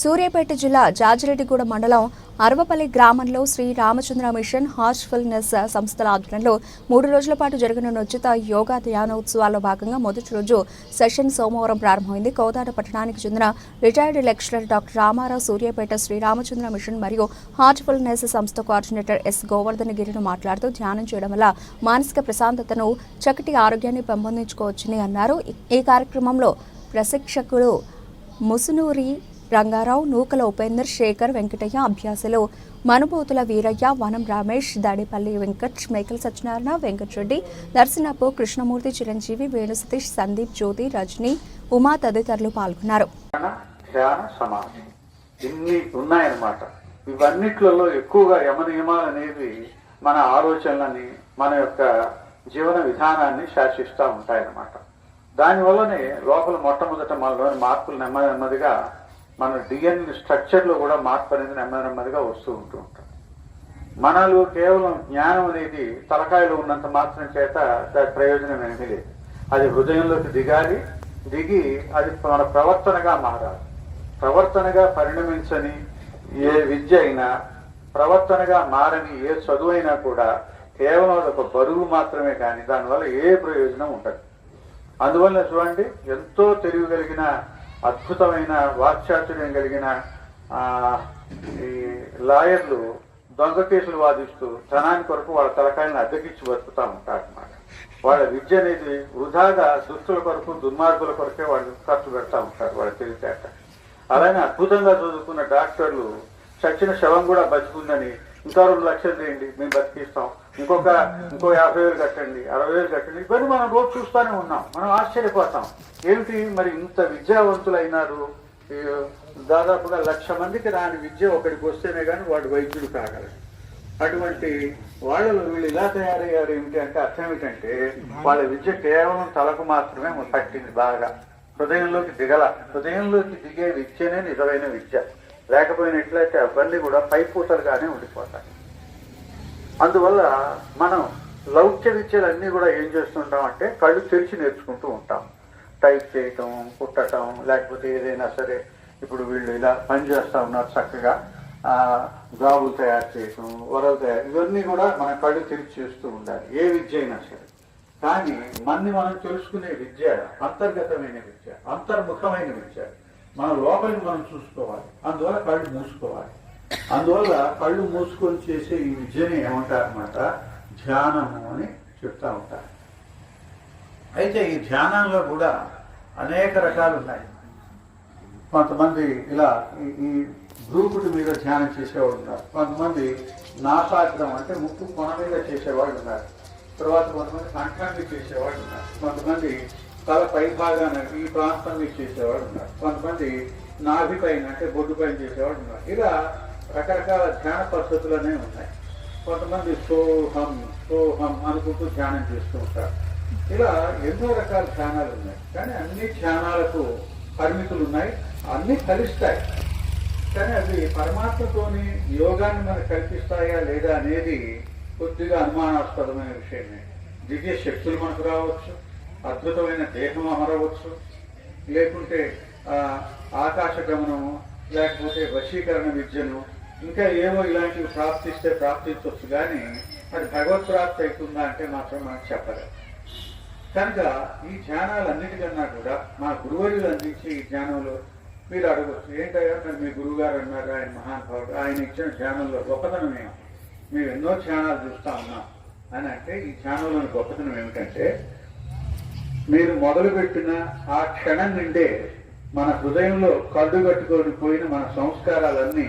సూర్యాపేట జిల్లా జాజిరెడ్డిగూడ మండలం అరవపల్లి గ్రామంలో శ్రీ రామచంద్ర మిషన్ హార్ట్ఫుల్నెస్ సంస్థల ఆధ్వర్యంలో మూడు రోజుల పాటు జరగనున్న ఉచిత యోగా ధ్యానోత్సవాల్లో భాగంగా మొదటి రోజు సెషన్ సోమవారం ప్రారంభమైంది. కోదాడ పట్టణానికి చెందిన retired lecturer doctor Ramarao Suryapet Sri Ramachandra mission మరియు హార్ట్ఫుల్నెస్ సంస్థ కోఆర్డినేటర్ ఎస్ గోవర్ధన్ గిరిను మాట్లాడుతూ ధ్యానం చేయడం వల్ల మానసిక ప్రశాంతతను చక్కటి ఆరోగ్యాన్ని పెంపొందించుకోవచ్చని అన్నారు. ఈ కార్యక్రమంలో ప్రశిక్షకుడు ముసునూరి రంగారావు నూకల ఉపేందర్ శేఖర్ వెంకటయ్య అభ్యాసులు. మనుబోతుల వీరయ్య వనం రమేష్ దాడిపల్లి వెంకట్ మేకల సత్యనారాయణ వెంకటరెడ్డి దర్శనపు కృష్ణమూర్తి చిరంజీవి వేణు సతీష్ సందీప్ జ్యోతి రజని ఉమా తదితరులు పాల్గొన్నారు. ఇన్ని ఉన్నాయన్నమాట. ఇవన్నిట్లలో ఎక్కువగా యమ నియమాలు అనేవి మన ఆలోచనలని మన యొక్క జీవన విధానాన్ని శాసిస్తూ ఉంటాయన్నమాట. దానివల్లనే లోపల మొట్టమొదట మనలోని మార్పులు నెమ్మది నెమ్మదిగా మన డిఎన్ఏ స్ట్రక్చర్లో కూడా మార్పు అనేది నెమ్మది నెమ్మదిగా వస్తూ ఉంటూ ఉంటుంది. మనలో కేవలం జ్ఞానం అనేది తలకాయలో ఉన్నంత మాత్రం చేత దాని ప్రయోజనం ఏమీ లేదు. అది హృదయంలోకి దిగాలి దిగి అది మన ప్రవర్తనగా మారాలి. ప్రవర్తనగా పరిణమించని ఏ విద్య అయినా ప్రవర్తనగా మారని ఏ చదువు అయినా కూడా కేవలం అది ఒక బరువు మాత్రమే కానీ దానివల్ల ఏ ప్రయోజనం ఉండదు. అందువల్ల చూడండి ఎంతో తెలివి కలిగిన అద్భుతమైన వాక్చాతుర్యం కలిగిన ఈ లాయర్లు దొంగ కేసులు వాదిస్తూ ధనాన్ని కొరకు వాళ్ళ తలకాయలను అద్దెకిచ్చి బతుకుతా ఉంటారు అన్నమాట. వాళ్ళ విద్య అనేది వృధాగా దుస్తుల కొరకు దుర్మార్గుల కొరకే వాళ్ళు ఖర్చు పెడతా ఉంటారు వాళ్ళ తెలివితేట. అలానే అద్భుతంగా చదువుకున్న డాక్టర్లు చచ్చిన శవం కూడా బతికుందని ఇంకా రెండు లక్షలు చేయండి మేము బతికిస్తాం. ఇంకొక ఇంకో యాభై వేలు కట్టండి అరవై వేలు కట్టండి. ఇవన్నీ మనం రోజు చూస్తూనే ఉన్నాం. మనం ఆశ్చర్యపోతాం. ఏమిటి మరి ఇంత విద్యావంతులు అయినారు దాదాపుగా లక్ష మందికి రాని విద్య ఒకడికి వస్తేనే కానీ వాడు వైద్యుడు కాగలడు. అటువంటి వాళ్ళలో వీళ్ళు ఇలా తయారయ్యారు ఏమిటి అంటే అర్థం ఏమిటంటే వాళ్ళ విద్య కేవలం తలకు మాత్రమే పట్టింది బాగా. హృదయంలోకి దిగల హృదయంలోకి దిగే విద్యనే నిజమైన విద్య. లేకపోయినట్లయితే అవన్నీ కూడా పైపూతలుగానే ఉండిపోతాయి. అందువల్ల మనం లౌక్య విద్యలన్నీ కూడా ఏం చేస్తుంటాం అంటే కళ్ళు తెరిచి నేర్చుకుంటూ ఉంటాం. టైప్ చేయటం కుట్టటం లేకపోతే ఏదైనా సరే ఇప్పుడు వీళ్ళు ఇలా పని చేస్తూ ఉన్నారు చక్కగా. జాబులు తయారు చేయటం వరలు తయారు ఇవన్నీ కూడా మన కళ్ళు తెరిచి చేస్తూ ఉండాలి. ఏ విద్య అయినా సరే. కానీ మన్ని మనం తెలుసుకునే విద్య అంతర్గతమైన విద్య అంతర్ముఖమైన విద్య మన లోపలికి మనం చూసుకోవాలి. అందువల్ల కళ్ళు మూసుకోవాలి. అందువల్ల కళ్ళు మూసుకొని చేసే ఈ విద్యని ఏమంటారన్నమాట? ధ్యానము అని చెప్తా ఉంటారు. అయితే ఈ ధ్యానంలో కూడా అనేక రకాలు ఉన్నాయి కొంతమంది ఇలా ఈ- ఈ మీద ధ్యానం చేసేవాళ్ళు ఉన్నారు. కొంతమంది నాసాగ్రం అంటే ముక్కు కొన మీద చేసేవాళ్ళు ఉన్నారు. తర్వాత కొంతమంది కంఠాన్ని చేసేవాళ్ళు ఉన్నారు. కొంతమంది తల పై భాగాన ఈ ప్రాంతం మీద చేసేవాళ్ళు ఉన్నారు. కొంతమంది నాభి పైన అంటే బొడ్డు పైన చేసేవాళ్ళు ఉన్నారు. ఇలా రకరకాల ధ్యాన పద్ధతులు అనేవి ఉన్నాయి. కొంతమంది సోహం సోహం అనుకుంటూ ధ్యానం చేస్తూ ఉంటారు. ఇలా ఎన్నో రకాల ధ్యానాలు ఉన్నాయి. కానీ అన్ని ధ్యానాలకు పరిమితులు ఉన్నాయి అన్నీ కలుస్తాయి కానీ అవి పరమాత్మతోని యోగాన్ని మనకు కల్పిస్తాయా లేదా అనేది కొద్దిగా అనుమానాస్పదమైన విషయమే. దివ్య శక్తులు మనకు రావచ్చు అద్భుతమైన దేహం అమరవచ్చు లేకుంటే ఆకాశ గమనము లేకపోతే వశీకరణ విద్యను ఇంకా ఏవో ఇలాంటివి ప్రాప్తిస్తే ప్రాప్తించవచ్చు కానీ అది భగవత్ ప్రాప్తి అవుతుందా అంటే మాత్రం మనకు చెప్పలేదు కనుక ఈ ధ్యానాలన్నిటికన్నా కూడా మా గురువర్యులు అందించే ఈ ధ్యానంలో మీరు అడగచ్చు. ఏంటయ్యా మరి మీ గురువు గారు అన్నారు ఆయన మహానుభావుడు ఆయన ఇచ్చిన ధ్యానంలో గొప్పతనం ఏమి? మేము ఎన్నో ధ్యానాలు చూస్తా ఉన్నాం. అని అంటే ఈ ధ్యానంలోని గొప్పతనం ఏమిటంటే మీరు మొదలుపెట్టిన ఆ క్షణం నుండే మన హృదయంలో కళ్ళు కట్టుకొని పోయిన మన సంస్కారాలన్నీ